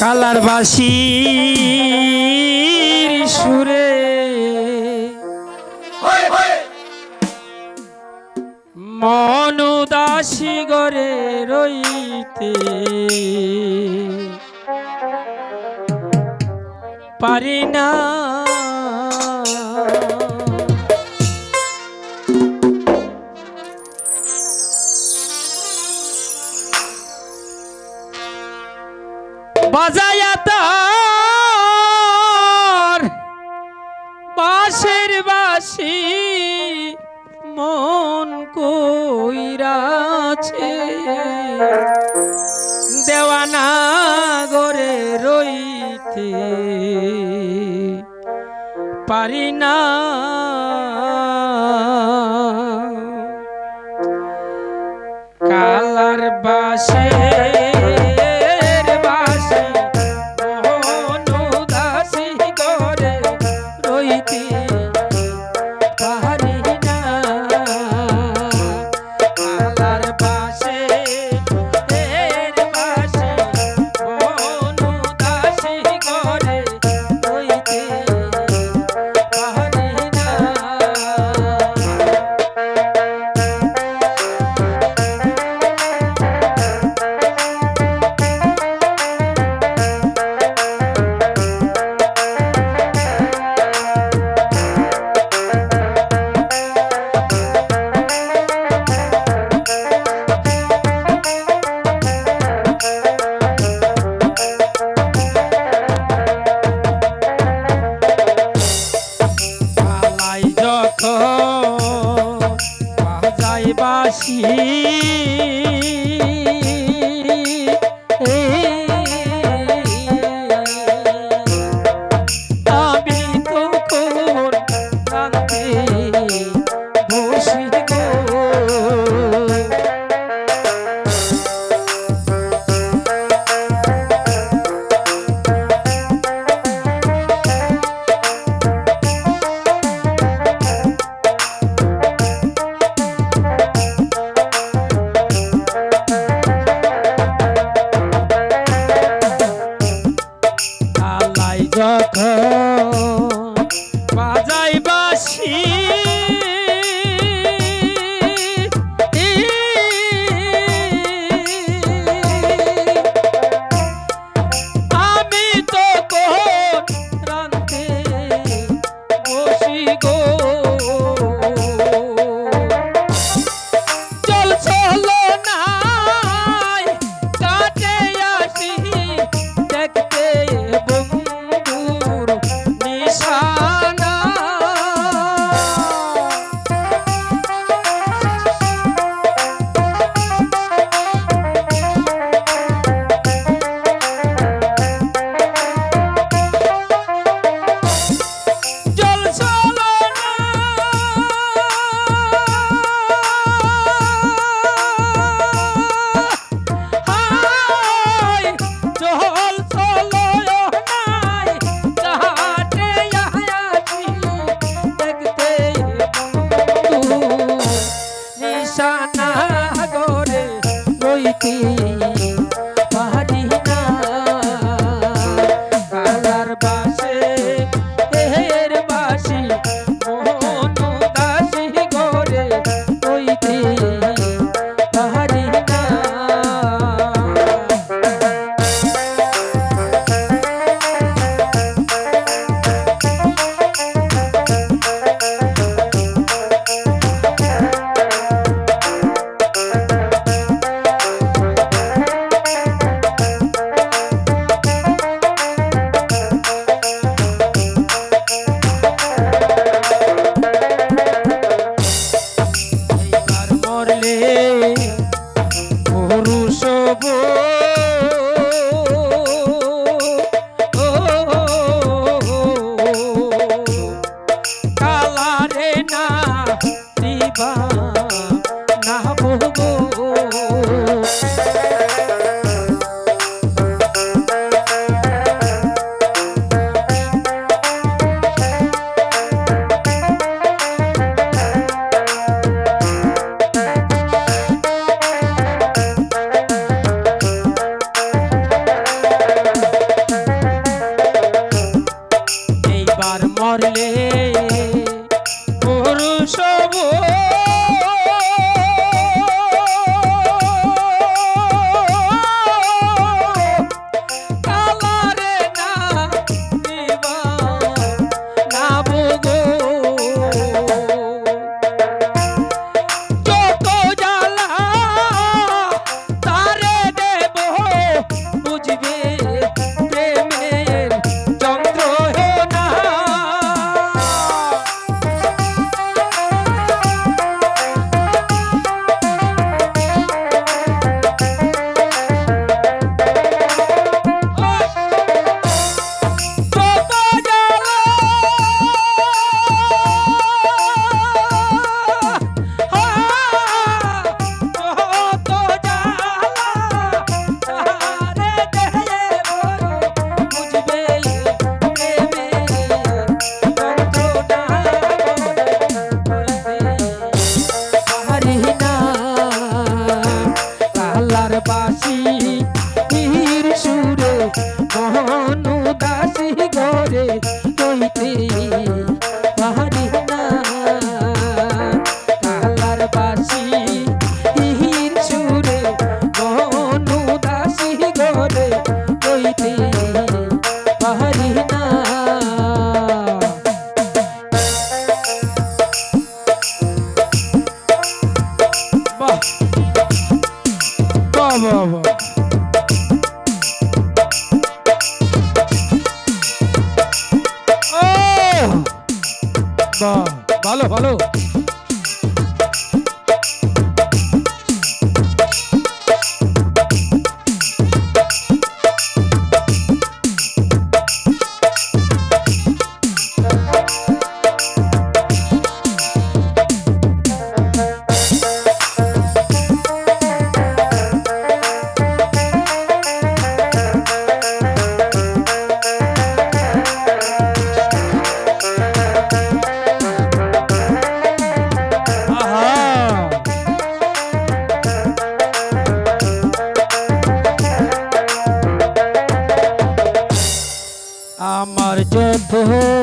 Colour বাসি সুরে মন উদাসী গরে রইতে। পারি না বাজায়া তার বাঁশের বাসি মন কইরাছে। দেওয়ানা গরে রইতে পারি না। কালার বাসে তোমায় বাসি আমি তো কোন কান্তি বসি করলে ভালোবাসি। বাহ ও! বাহ ভালো ভালো। Oh.